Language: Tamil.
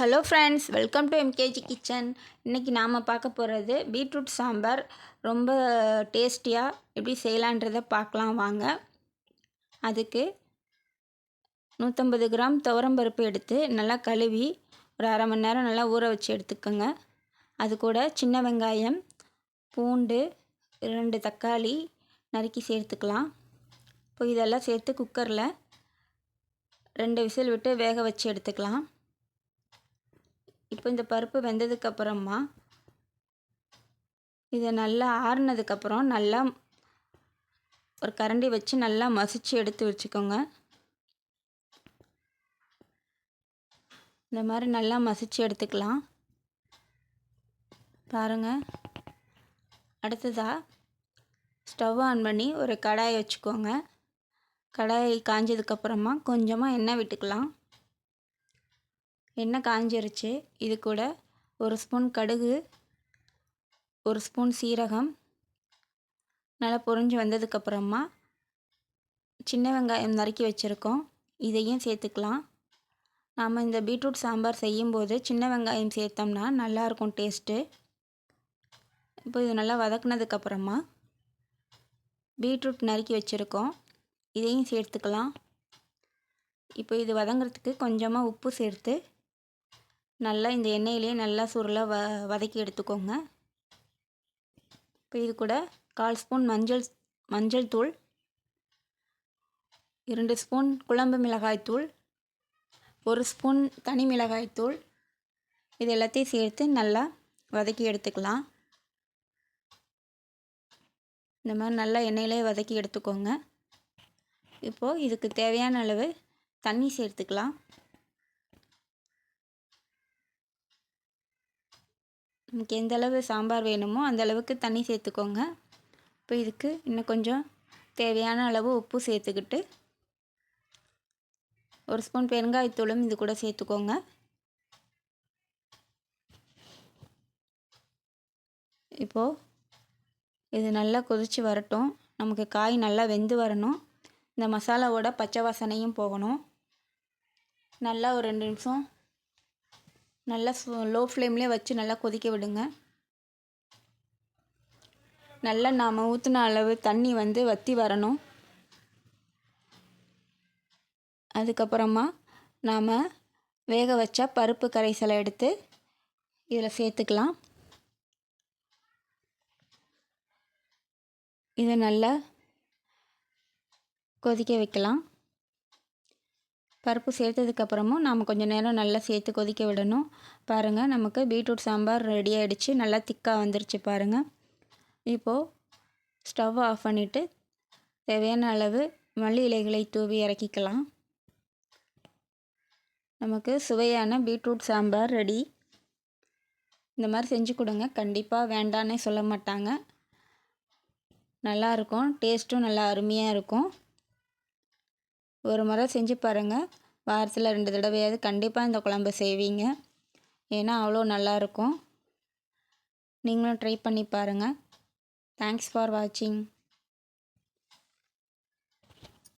Hello friends welcome to MKG kitchen. இன்றைக்கி நாம் பார்க்க போகிறது பீட்ரூட் சாம்பார். ரொம்ப டேஸ்டியாக எப்படி செய்யலான்றதை பார்க்கலாம் வாங்க. அதுக்கு நூற்றம்பது கிராம் துவரம்பருப்பு எடுத்து நல்லா கழுவி ஒரு அரை மணி நேரம் நல்லா ஊற வச்சு எடுத்துக்கோங்க. அது கூட சின்ன வெங்காயம் பூண்டு ரெண்டு தக்காளி நறுக்கி சேர்த்துக்கலாம். இப்போ இதெல்லாம் சேர்த்து குக்கரில் ரெண்டு விசில் விட்டு வேக வச்சு எடுத்துக்கலாம். இப்போ இந்த பருப்பு வெந்ததுக்கப்புறமா இதை நல்லா ஆறுனதுக்கப்புறம் நல்லா ஒரு கரண்டி வச்சு நல்லா மசிச்சு எடுத்து வச்சுக்கோங்க. இந்த மாதிரி நல்லா மசிச்சு எடுத்துக்கலாம். பாருங்கள் அடுத்ததாக ஸ்டவ் ஆன் பண்ணி ஒரு கடாயை வச்சுக்கோங்க. கடாயை காஞ்சதுக்கப்புறமா கொஞ்சமாக எண்ணெய் விட்டுக்கலாம். எண்ணெய் காஞ்சிருச்சு. இது கூட ஒரு ஸ்பூன் கடுகு ஒரு ஸ்பூன் சீரகம். நல்லா பொறிஞ்சு வந்ததுக்கப்புறமா சின்ன வெங்காயம் நறுக்கி வச்சுருக்கோம். இதையும் சேர்த்துக்கலாம். நாம் இந்த பீட்ரூட் சாம்பார் செய்யும்போது சின்ன வெங்காயம் சேர்த்தோம்னா நல்லாயிருக்கும் டேஸ்ட்டு. இப்போ இது நல்லா வதக்குனதுக்கப்புறமா பீட்ரூட் நறுக்கி வச்சுருக்கோம். இதையும் சேர்த்துக்கலாம். இப்போ இது வதங்கிறதுக்கு கொஞ்சமாக உப்பு சேர்த்து நல்லா இந்த எண்ணெயிலே நல்லா சுருளாக வ வதக்கி எடுத்துக்கோங்க. இப்போ இது கூட கால் ஸ்பூன் மஞ்சள் மஞ்சள் தூள் இரண்டு ஸ்பூன் குழம்பு மிளகாய் தூள் ஒரு ஸ்பூன் தனி மிளகாய் தூள். இது எல்லாத்தையும் சேர்த்து நல்லா வதக்கி எடுத்துக்கலாம். இந்த மாதிரி நல்லா எண்ணெயிலே வதக்கி எடுத்துக்கோங்க. இப்போது இதுக்கு தேவையான அளவு தண்ணி சேர்த்துக்கலாம். நமக்கு எந்த அளவு சாம்பார் வேணுமோ அந்த அளவுக்கு தண்ணி சேர்த்துக்கோங்க. இப்போ இதுக்கு இன்னும் கொஞ்சம் தேவையான அளவு உப்பு சேர்த்துக்கிட்டு ஒரு ஸ்பூன் பெருங்காயத்தூளும் இது கூட சேர்த்துக்கோங்க. இப்போது இது நல்லா கொதித்து வரட்டும். நமக்கு காய் நல்லா வெந்து வரணும். இந்த மசாலாவோட பச்சை வாசனையும் போகணும். நல்லா ஒரு ரெண்டு நிமிஷம் நல்லா லோ ஃப்ளேம்லேயே வச்சு நல்லா கொதிக்க விடுங்க. நல்லா நாம் ஊற்றின அளவு தண்ணி வந்து வற்றி வரணும். அதுக்கப்புறமா நாம் வேக வச்ச பருப்பு கரைசலை எடுத்து இதில் சேர்த்துக்கலாம். இதை நல்லா கொதிக்க வைக்கலாம். பருப்பு சேர்த்ததுக்கப்புறமும் நாம் கொஞ்சம் நேரம் நல்லா சேர்த்து கொதிக்க விடணும். பாருங்கள் நமக்கு பீட்ரூட் சாம்பார் ரெடி ஆகிடுச்சு நல்லா திக்காக வந்துருச்சு பாருங்கள் இப்போது ஸ்டவ் ஆஃப் பண்ணிவிட்டு தேவையான அளவு மல்லி இலைகளை தூவி இறக்கிக்கலாம். நமக்கு சுவையான பீட்ரூட் சாம்பார் ரெடி இந்த மாதிரி செஞ்சு கொடுங்க. கண்டிப்பாக வேண்டான்னே சொல்ல மாட்டாங்க. நல்லாயிருக்கும் டேஸ்ட்டும் நல்லா அருமையாக இருக்கும். ஒரு முறை செஞ்சு பாருங்கள் வாரத்தில் ரெண்டு தடவையாவது கண்டிப்பாக இந்த குழம்பு செய்வீங்க. ஏன்னா அவ்வளோ நல்லாயிருக்கும் நீங்களும் ட்ரை பண்ணி பாருங்கள் தேங்க்ஸ் ஃபார் வாட்சிங்